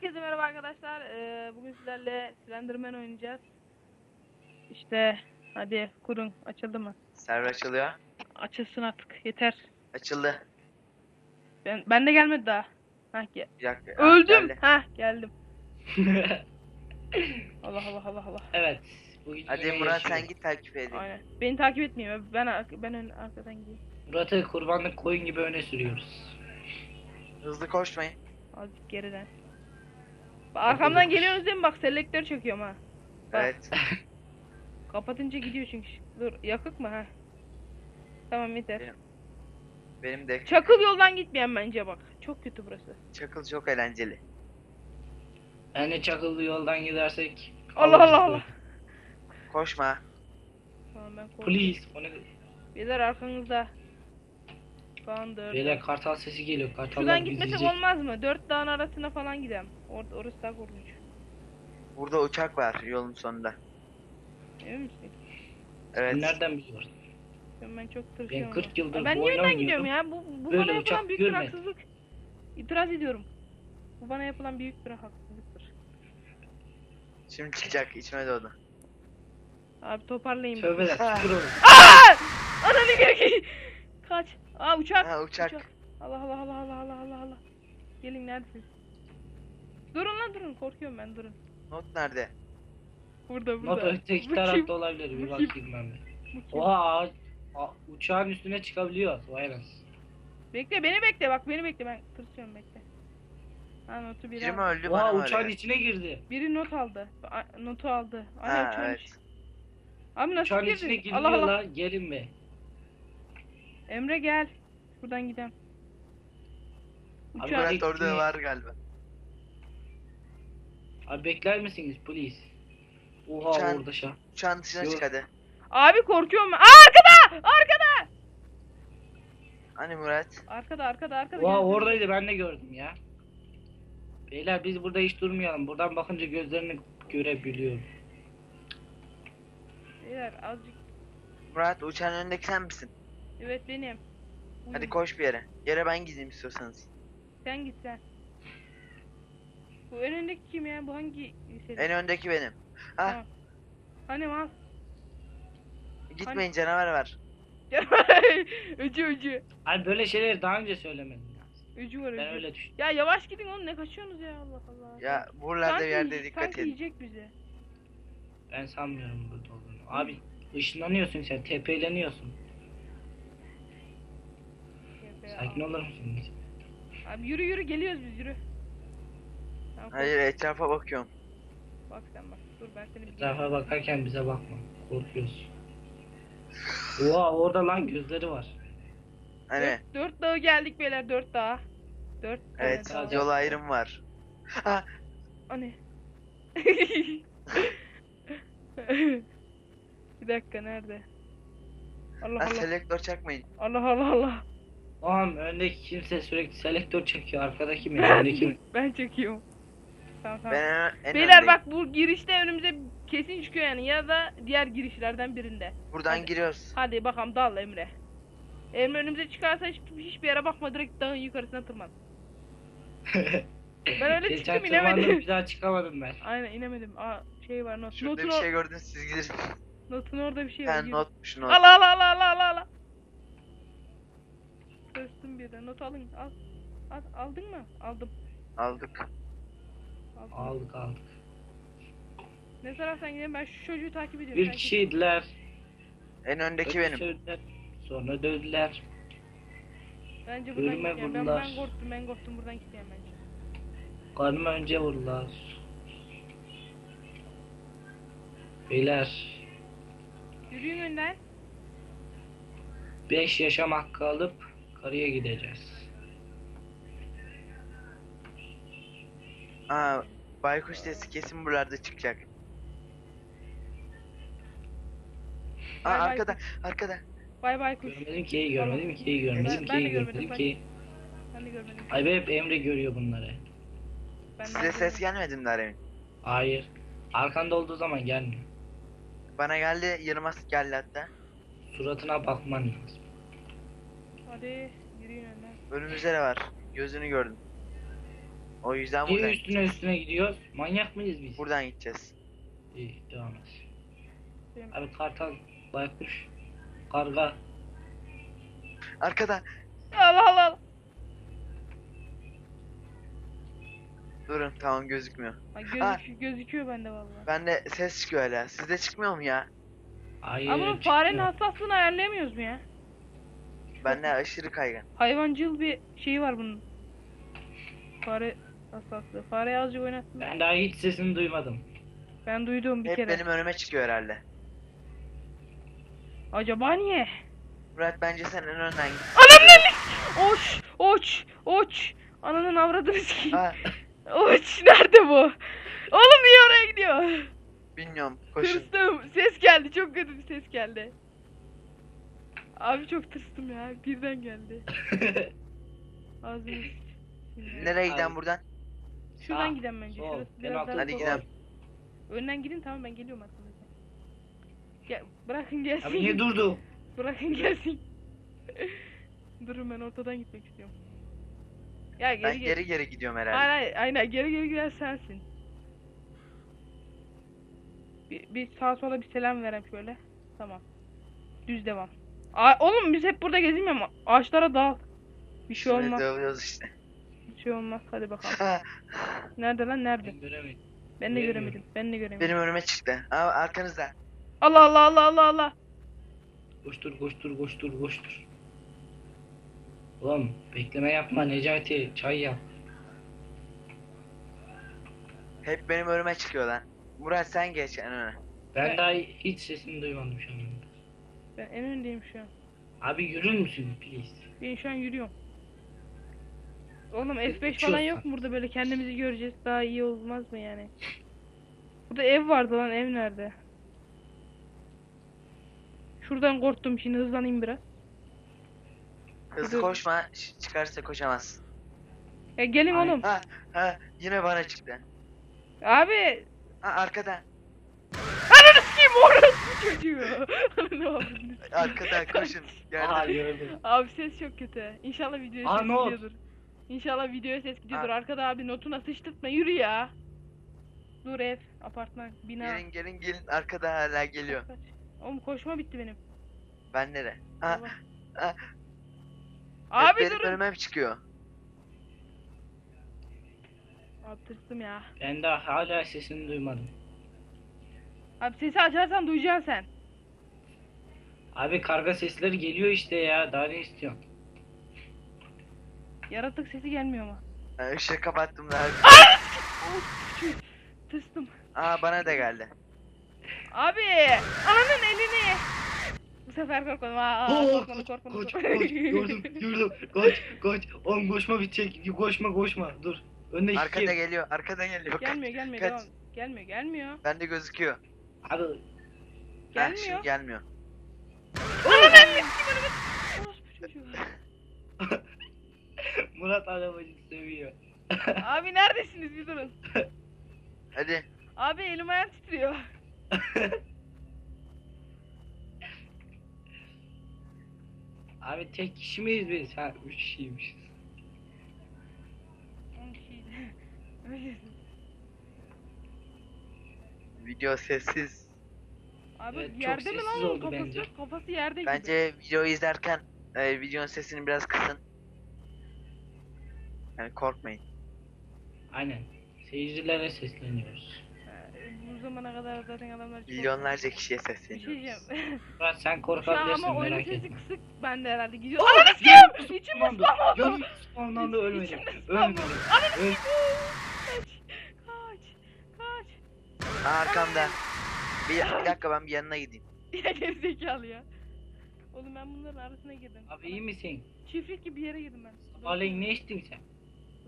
Herkese merhaba arkadaşlar. Ee, bugün sizlerle Slenderman oynayacağız. İşte hadi kurun. Açıldı mı? Server açılıyor. Açılsın artık. Yeter. Açıldı. Ben ben de gelmedi daha. Hah gel. Bir dakika. Ah, Öldüm. geldi. Hah geldim. Allah Allah Allah Allah. evet. Bu videoya Hadi Murat geçiyorum. sen git takip edin. Aynen. Beni takip etmiyor. Ben ar- ben ön, arkadan gideyim. Murat'ı kurbanlık koyun gibi öne sürüyoruz. Hızlı koşmayın. Azıcık geriden. Arkamdan geliyorsunuz değil mi? Bak selektör çekiyorum ha. Bak. Evet. Kapatınca gidiyor çünkü. Dur yakık mı ha? Tamam yeter. Benim- Benim de Çakıl yoldan gitmeyen bence bak. Çok kötü burası. çakıl çok eğlenceli. Yani çakıllı yoldan gidersek. Allah Allah. Allah. Koşma. Tamam ben korktum. Please. O ne? Beyler arkanızda. Falandır. Beyler kartal sesi geliyor. Kartallar Şuradan bizi gitmesek yiyecek. olmaz mı? Dört dağın arasına falan gidelim. Or orası daha korkunç. Burada uçak var yolun sonunda. Emin misin? Evet. Nereden biliyorsun? Ben, çok tırsıyorum. Ben 40 yıldır Aa, Ben bu niye oyunu önden gidiyorum oynuyordum. ya? Bu, bu Böyle bana yapılan büyük bir görmedim. haksızlık. İtiraz ediyorum. Bu bana yapılan büyük bir haksızlıktır. Şimdi çıkacak içime doğdu. Abi toparlayayım. Tövbeler. Ah. şükür olsun. Ananı gel Kaç. Aa uçak. Ha uçak. Allah Allah Allah Allah Allah Allah Allah. Gelin neredesiniz? Durun lan durun. Korkuyorum ben durun. Not nerede? Burada Not burada. öteki Bu tarafta kim? olabilir. Bir Bu kim? bakayım ben. Bu kim? Oha ağaç- a- uçağın üstüne çıkabiliyor. Vay anasını. Bekle beni bekle bak beni bekle ben tırsıyorum bekle. Ha notu biri Biri mi aldı. öldü Oha bana mı uçağın öyle? içine girdi. Biri not aldı. A- notu aldı. Ay Ha uçağın evet. içi- Abi nasıl Uçağın içine girdin? giriliyor Allah Allah. la. Gelin be. Emre gel. Buradan gidelim. Abi orada içine- var galiba. Abi bekler misiniz please? Oha Uçağın- orada şah. Uçağın dışına Yok. çık hadi. Abi korkuyorum ben. Aa, arkada! Arkada! Hani Murat? Arkada arkada arkada. Oha gel. oradaydı ben de gördüm ya. Beyler biz burada hiç durmayalım. Buradan bakınca gözlerini görebiliyorum. Beyler azıcık. Murat uçağın önündeki sen misin? Evet benim. Hadi koş bir yere. Yere ben gideyim istiyorsanız. Sen git sen. Bu önündeki kim ya? Bu hangi liseli? En öndeki benim. Ha Tamam. Hani mal? gitmeyin canavar var. öcü öcü. Abi böyle şeyleri daha önce söylemedim ya. Öcü var öcü. Ben öyle düşündüm. Ya yavaş gidin oğlum ne kaçıyorsunuz ya Allah Allah. Ya buralarda bir yerde yiyecek- dikkat sanki edin. yiyecek bizi. Ben sanmıyorum burada olduğunu. Abi ışınlanıyorsun sen, tepeleniyorsun. Sakin olur musun? Abi yürü yürü geliyoruz biz yürü. Tamam, Hayır etrafa bakıyorum. Bak sen bak. Dur ben seni bir Etrafa bakarken bize bakma. Korkuyoruz. Oha orada lan gözleri var. Hani Dört, dört dağı geldik beyler dört dağa. Dört evet dağ. yol ayrım var. Ha Hani. bir dakika nerede? Allah ha, Allah. selektör çakmayın. Allah Allah Allah. Oğlum öndeki kimse sürekli selektör çekiyor. Arkadaki mi? Öndeki mi? Ben çekiyorum. Tamam tamam. Ben en, en Beyler öndeyim. bak bu girişte önümüze kesin çıkıyor yani ya da diğer girişlerden birinde. Buradan Hadi. giriyoruz. Hadi bakalım dal Emre. Emre önümüze çıkarsa hiç, hiçbir yere bakma direkt dağın yukarısına tırman. Ben öyle Geçen çıktım, inemedim. bir daha çıkamadım ben. Aynen inemedim. Aa şey var not. Şurada Notun, bir şey gördünüz siz gidin. notun orada bir şey var. yürü. notmuş not. Al al al al al al al. Kıstım bir de not alın al. Al, aldın mı? Aldım. Aldık. Aldım. Aldık aldık. Ne taraftan gidelim ben şu çocuğu takip ediyorum. Bir kişiydiler. En öndeki benim. söylediler, Sonra dövdüler. Bence buradan Ölüme gideceğim. Ben, vurdular. ben korktum ben korktum buradan gideceğim bence. Karnıma önce vurdular. Beyler. Yürüyün önden. 5 yaşam hakkı alıp karıya gideceğiz. Aa baykuş sesi kesin buralarda çıkacak. Aa Bay bay arkada arkada. Bay bay kuş. Görmedim ki, görmedim ki, görmedim Ben- ben de ki, görmedim, görmedim ben- ki. Ben de görmedim. Ay be hep Emre görüyor bunları. Ben de Size ses gelmedi mi Daremin? Hayır. Arkanda olduğu zaman gelmiyor. Bana geldi Yılmaz geldi hatta. Suratına bakman lazım. Hadi yürüyün önden. Önümüzde de var. Gözünü gördüm. O yüzden Niye buradan, üstüne üstüne gidiyoruz? Manyak mıyız biz? buradan gideceğiz. İyi devam et. Abi kartal, baykuş, karga. Arkada. Allah Allah. Durun tamam gözükmüyor. Ha, Ha. gözük, gözüküyor bende vallahi. Bende ses çıkıyor hala. Sizde çıkmıyor mu ya? Hayır. Ama bunun farenin çıkmıyor. hassaslığını ayarlayamıyoruz mu ya? Bende aşırı kaygan. Hayvancıl bir şeyi var bunun. Fare hassaslığı. Fareyi azıcık oynattım. Ben daha hiç sesini duymadım. Ben duydum bir Hep kere. benim önüme çıkıyor herhalde. Acaba niye? Murat bence sen en önden git. Ananın Oç! Oç! Oç! Ananın avradını sikeyim. Ha, Oç! Nerede bu? Oğlum niye oraya gidiyor? bilmiyorum. Koşun. Tırstım. Ses geldi. Çok kötü bir ses geldi. Abi çok tırstım ya. Birden geldi. Ağzını sikeyim. Nereye giden Abi. buradan? Şuradan Sağ, giden bence. sol, Şurası biraz daha Hadi sol. gidelim. Önden gidin tamam ben geliyorum arkanızdan. Gel, bırakın gelsin. Abi niye durdu? Bırakın gelsin. Durun ben ortadan gitmek istiyorum. Ya geri Ben geri. geri geri gidiyorum herhalde. Aynen, aynen geri geri giden sensin. Bir, bir sağa sola bir selam vereyim şöyle. Tamam. Düz devam. Aa, oğlum biz hep burada gezmiyor mu? Ağaçlara dal. Bir şey olmaz. dövüyoruz işte. Bir şey olmaz. Hadi bakalım. Nerede lan nerede? Ben göremedim. Ben de göremedim. Ben de göremedim. Benim önüme çıktı. Aa, arkanızda. Allah Allah Allah Allah Allah. Koştur koştur koştur koştur. Oğlum bekleme yapma Necati çay yap. Hep benim önüme çıkıyor lan. Murat sen geç en öne. Ben Evet. daha hiç sesini duymadım şu an. Ben en öndeyim şu an. Abi yürür müsün please? Ben şu an yürüyorum. Oğlum F5 falan yok mu burada böyle kendimizi göreceğiz daha iyi olmaz mı yani? Burada ev vardı lan ev nerede? Şuradan korktum şimdi hızlanayım biraz. Hızlı Dur. koşma. ş- Çıkarsa koşamazsın. Ya gelin Ay. oğlum. Ha ha yine bana çıktı. Abi. Ha arkada. Ananı sikeyim orası çocuğu. ne oldu? Arkada koşun. Gördüm. Abi ses çok kötü. İnşallah videoya Aa. İnşallah videoya ses gidiyordur. Ha. Arkada abi notuna sıçtırtma yürü ya. Dur ev, apartman, bina. Gelin gelin gelin. Arkada hala geliyor. Kaç. Oğlum koşma bitti benim. Ben nere? Ha, ha. Abi hep benim durun. önüme çıkıyor. Abi tırstım ya. Ben daha hala sesini duymadım. Abi sesi açarsan duyacaksın sen. Abi karga sesleri geliyor işte ya. Daha ne istiyorsun? Yaratık sesi gelmiyor mu? Ha, ışığı kapattım daha. Tırstım. Aa bana da geldi. Abi ananın elini. Bu sefer korkmadım. Aa, Oo, korkmadım koş, korkmadım. koş, koş, gördüm, gördüm. Koş, koş. Oğlum koşma bitecek. Koşma, koşma. Dur. Önde iki Arkada geliyor. Arkada geliyor. Gelmiyor gelmiyor Kaç. devam. Gelmiyor gelmiyor. Bende gözüküyor. Abi Ha, Gelmiyor. şimdi gelmiyor. Ananın elini? Orospu çocuğu. Murat arabacı seviyor. Abi neredesiniz bir durun. Hadi. Abi elim ayağım titriyor. Abi tek kişi miyiz biz? Ha üç kişiymişiz. On kişiydi. Öyle. Video sessiz. Abi Evet, çok yerde mi lan sessiz onun oldu kafası? bence. Kafası yerde gibi. Bence videoyu izlerken e, videonun sesini biraz kısın. Yani korkmayın. Aynen. Seyircilere sesleniyoruz. Bu zamana kadar zaten adamlar çok... Milyonlarca kişiye Bir şey sesleniyoruz. diyeceğim. Murat sen Şu an korkabilirsin ama oyunun merak sesi etme. kısık bende herhalde gidiyor. Ananı sikeyim! İçim Spawnlandı. ıslanmadı. Yanıyor spawnlandı ölmedim. İçim Ölmedim. ıslanmadı. Ananı Öl-! Kaç! Kaç! Aa, arkamda. Bir, bir dakika ben bir yanına gideyim. Ya gerizekalı ya. Oğlum ben bunların arasına girdim. Abi iyi misin? Çiftlik gibi bir yere girdim ben. Sabahleyin ne içtin sen?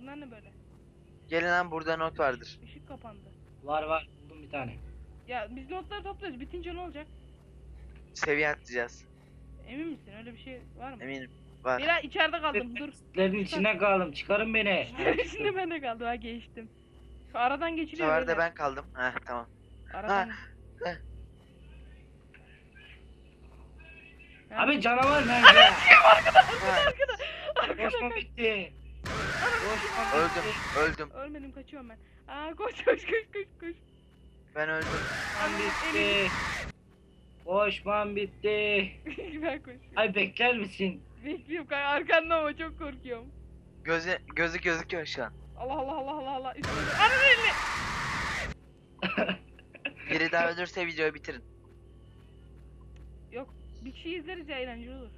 Bunlar ne böyle? Gelin lan burada not vardır. Işık kapandı. Var var buldum bir tane. Ya biz notları topluyoruz. Bitince ne olacak? Seviye atlayacağız. Emin misin? Öyle bir şey var mı? Eminim. Var. Mira içeride kaldım. Dur. Lerin içine kaldım. Çıkarın beni. Şimdi ben de kaldım. Ha geçtim. Şu aradan Bu geçiliyor sefer de böyle. ben kaldım. Heh tamam. Aradan. heh. Ha. Abi canavar nerede? Ha, Arkada. Arkada. Koşma bitti. Öldüm. Öldüm. Ölmedim kaçıyorum ben. Aa koş koş koş koş koş. Ben öldüm. Koşman bitti. Koşman bitti. ben koşuyorum. Ay bekler misin? Bekliyorum kanka arkanda ama çok korkuyorum. Gözü, gözü gözüküyor şu an. Allah Allah Allah Allah Allah. Üstüne Ananı elini. Biri daha ölürse videoyu bitirin. Yok bir kişi izleriz ya eğlenceli olur.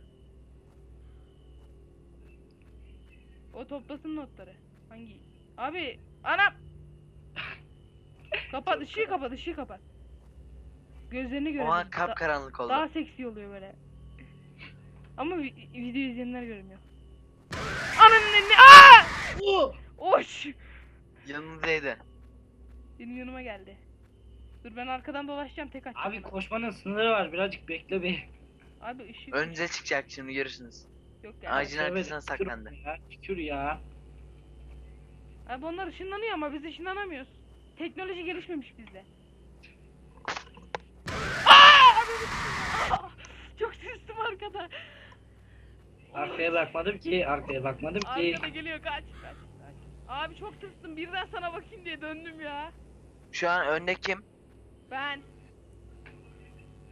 O toplasın notları. Hangi? Abi anam. kapat ışığı kapat ışığı kapat. Gözlerini O görelim. an Da- kapkaranlık oldu. daha seksi oluyor böyle. Ama vi- video izleyenler görmüyor. Ananın elini. Aa! Oo! Oş! Yanınızdaydı. Benim yanıma geldi. Dur ben arkadan dolaşacağım tek aç. Abi koşmanın sınırı var. Birazcık bekle be. Abi ışık Önünüze çıkacak şimdi görürsünüz. Yok yani. Ağacın Evet, arkasına tükür saklandı. Ya, tükür ya. Abi onlar ışınlanıyor ama biz ışınlanamıyoruz. Teknoloji gelişmemiş bizde. Aa! Aa! Çok sıçtım arkada. Arkaya bakmadım ki. Arkaya bakmadım ki. Arkada geliyor kaç kaç kaç. Abi çok tırstım birden sana bakayım diye döndüm ya. Şu an önde kim? Ben.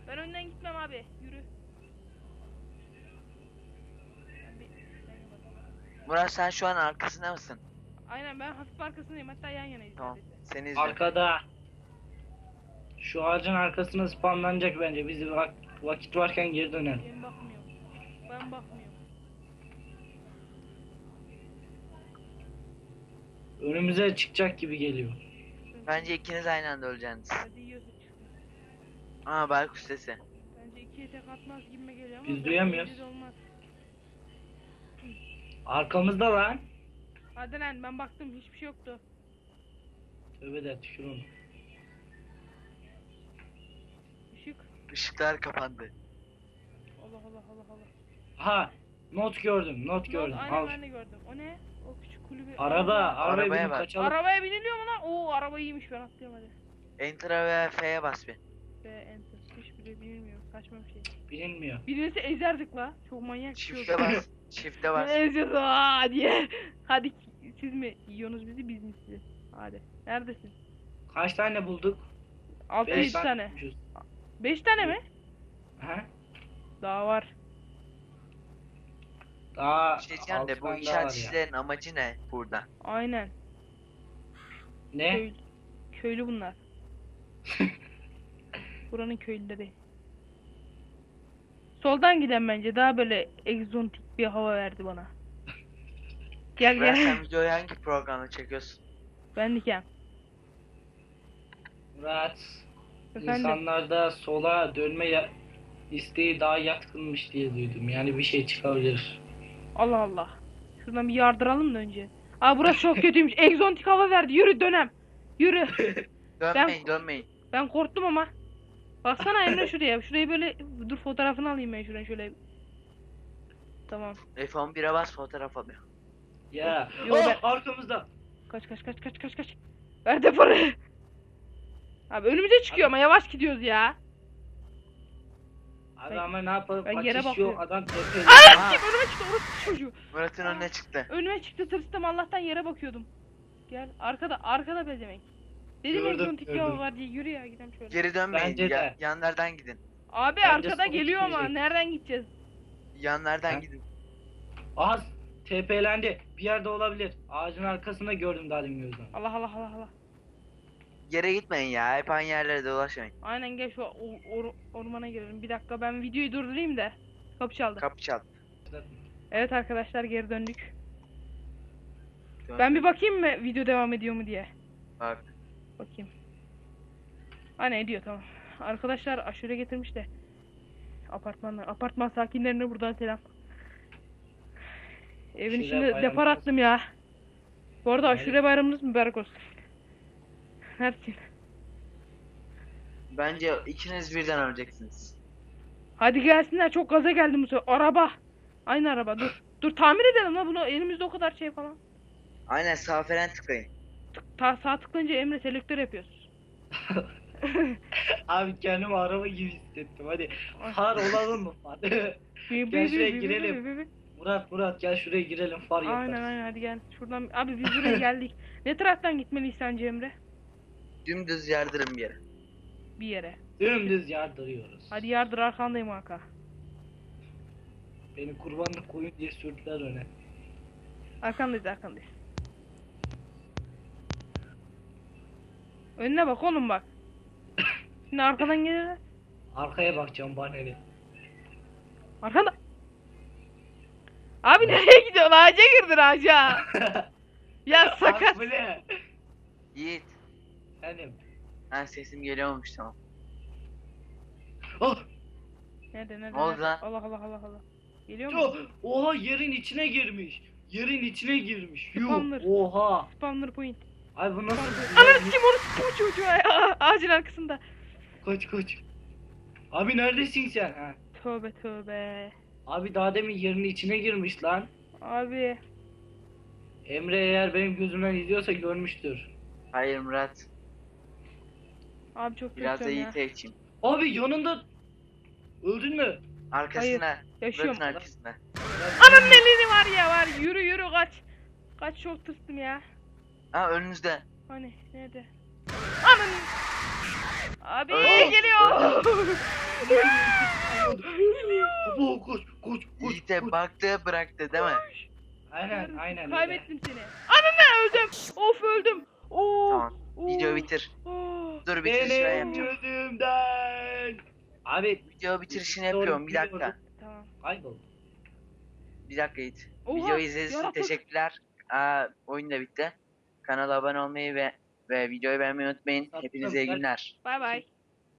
Ben önden gitmem abi. Yürü. Murat sen şu an arkasında mısın? Aynen ben hafif arkasındayım hatta yan yanayız Tamam. neredeyse. Seni izle. Arkada. Şu ağacın arkasına spamlanacak bence. Biz vak- vakit varken geri dönelim. Ben bakmıyorum. Ben bakmıyorum. Önümüze çıkacak gibi geliyor. Bence ikiniz aynı anda öleceksiniz. Hadi yiyorsa çıksın. Aa baykuş sesi. Bence ikiye tek atmaz gibime geliyor ama. Biz duyamıyoruz. biz Olmaz. Arkamızda lan. Hadi lan ben baktım hiçbir şey yoktu. Tövbe de tükür onu. Işık. Işıklar kapandı. Allah Allah Allah Allah. Aha. Not gördüm. Not gördüm. oldu? Aynen Al. ben de gördüm. O ne? O küçük kulübü. Araba. Allah. Arabaya Arabaya binip bak. kaçalım. Arabaya biniliyor mu lan? Oo araba iyiymiş ben atlıyorum hadi. Enter'a ve F'ye bas bir. Be enter. Hiçbiri binilmiyor. Saçma bir şey. Bilinmiyor. Bilinirse ezerdik la. Çok manyak bir şey oldu. bas. Çifte bas. Ne eziyoruz aa diye. Hadi siz mi yiyorsunuz bizi biz mi sizi? Hadi. Neredesin? Kaç tane bulduk? 6 Beş 7 tane. bulmuşuz. 5 tane mi? Aha. Daha var. Daha şey diyeceğim de bu inşaat var işlerin amacı ne burada? Aynen. Ne? Köy, köylü bunlar. Buranın köylüleri. Soldan giden bence daha böyle egzotik bir hava verdi bana. Gel gel. sen videoyu hangi programda çekiyorsun? Ben dikem. Murat. Efendim? İnsanlarda sola dönme ya- isteği daha yatkınmış diye duydum. Yani bir şey çıkabilir. Allah Allah. Şuradan bir yardıralım da önce. Aa burası çok kötüymüş. Egzotik hava verdi. Yürü dönem. Yürü. Dönmeyin dönmeyin. Ben korktum ama. Baksana Emre şuraya. Şurayı böyle dur fotoğrafını alayım ben şuradan şöyle. Tamam. F11'e bas fotoğraf alıyor. Ya. Yo, oh, ben- arkamızda. Kaç kaç kaç kaç kaç kaç. Ver de parayı. Abi önümüze çıkıyor ama yavaş gidiyoruz ya. Abi Ben- ama ne yapalım? ben yere yok. bakıyorum. Adam tepede. Aa kim önüme çıktı orası çocuğu. Murat'ın önüne çıktı. Önüme çıktı tırstım Allah'tan yere bakıyordum. Gel arkada arkada bezemek. Dedim Gördüm, egzotik gördüm. yol var diye yürü ya gidelim şöyle. Geri dönmeyin. Bence Ya- de. yanlardan gidin. Abi Bence arkada geliyor ama nereden gideceğiz? Yanlardan gidin. Aha TP'lendi. Bir yerde olabilir. Ağacın arkasında gördüm daha demin gözden. Allah Allah Allah Allah. Yere gitmeyin ya. Hep aynı yerlere dolaşmayın. Aynen gel şu or- or- ormana girelim. Bir dakika ben videoyu durdurayım da. Kapı çaldı. Kapı çal. Evet arkadaşlar geri döndük. Ben bir bakayım mı video devam ediyor mu diye. Bak. Bakayım. Aynen ediyor tamam. Arkadaşlar aşure getirmiş de. Apartmanlar. Apartman sakinlerine buradan selam. Evin Aşure içinde bayramı depar attım ya. Bu arada aşure bayramınız mübarek olsun. Herkes. Bence ikiniz birden öleceksiniz. Hadi gelsinler çok gaza geldim bu sefer. Araba. Aynı araba dur. Dur tamir edelim la bunu elimizde o kadar şey falan. Aynen sağ fren tıklayın. Ta sağ tıklayınca Emre selektör yapıyoruz. Abi kendimi araba gibi hissettim. Hadi far olalım mı? Bü- Gel şuraya girelim. Murat Murat gel şuraya girelim far yaparız. Aynen aynen hadi gel. Şuradan abi biz buraya geldik. Ne taraftan gitmeliyiz sence Emre? Dümdüz yardırın bir yere. Bir yere. Dümdüz yardırıyoruz. Hadi yardır arkandayım Haka. Beni kurbanlık koyun diye sürdüler öne. Arkandayız arkandayız. Önüne bak oğlum bak. Şimdi arkadan gelirler. Arkaya bakacağım bana ne. Arkanda. Abi nereye gidiyorsun? Ağaca girdin ağaca. Ya sakat. Bak bu ne? Yiğit. Benim. Ha sesim geliyormuş tamam. Oh! Nerede nerede? Ne oldu nerede? lan? Allah Allah Allah Allah. Geliyor mu? Oha yerin içine girmiş. Yerin içine girmiş. Yuh. Oha. Spawner point. Ay bu nasıl? Ananı sikeyim onu sikeyim çocuğa ya. Ağacın arkasında. Koç koç. Abi neredesin sen? Ha. Tövbe tövbe. Abi daha demin yerin içine girmiş lan. Abi. Emre eğer benim gözümden izliyorsa görmüştür. Hayır Murat. Abi çok Biraz da kötüyüm ya. Abi yanında öldün mü? Arkasına. Yaşıyorum. Murat'ın arkasına. Ananın elini var ya var. Yürü yürü kaç. Kaç çok tırstım ya. Ha önünüzde. Hani nerede? Anın. Abi geliyor. Abo koş koş koş. Koş. baktı bıraktı değil mi? Aynen aynen. Kaybettim seni. Ananı öldüm. Of öldüm. Oo. Tamam. Video bitir. Dur bitirişini ben Benim yapacağım. gözümden. Abi Video bitirişini yapıyorum. Bir dakika. Tamam. kaybol. Bir dakika Yiğit. Oha, Videoyu izlediğiniz için yaratık. teşekkürler. Aa, oyun da bitti. Kanala abone olmayı ve ve videoyu beğenmeyi unutmayın. Hepinize iyi ben- günler. Bay bay.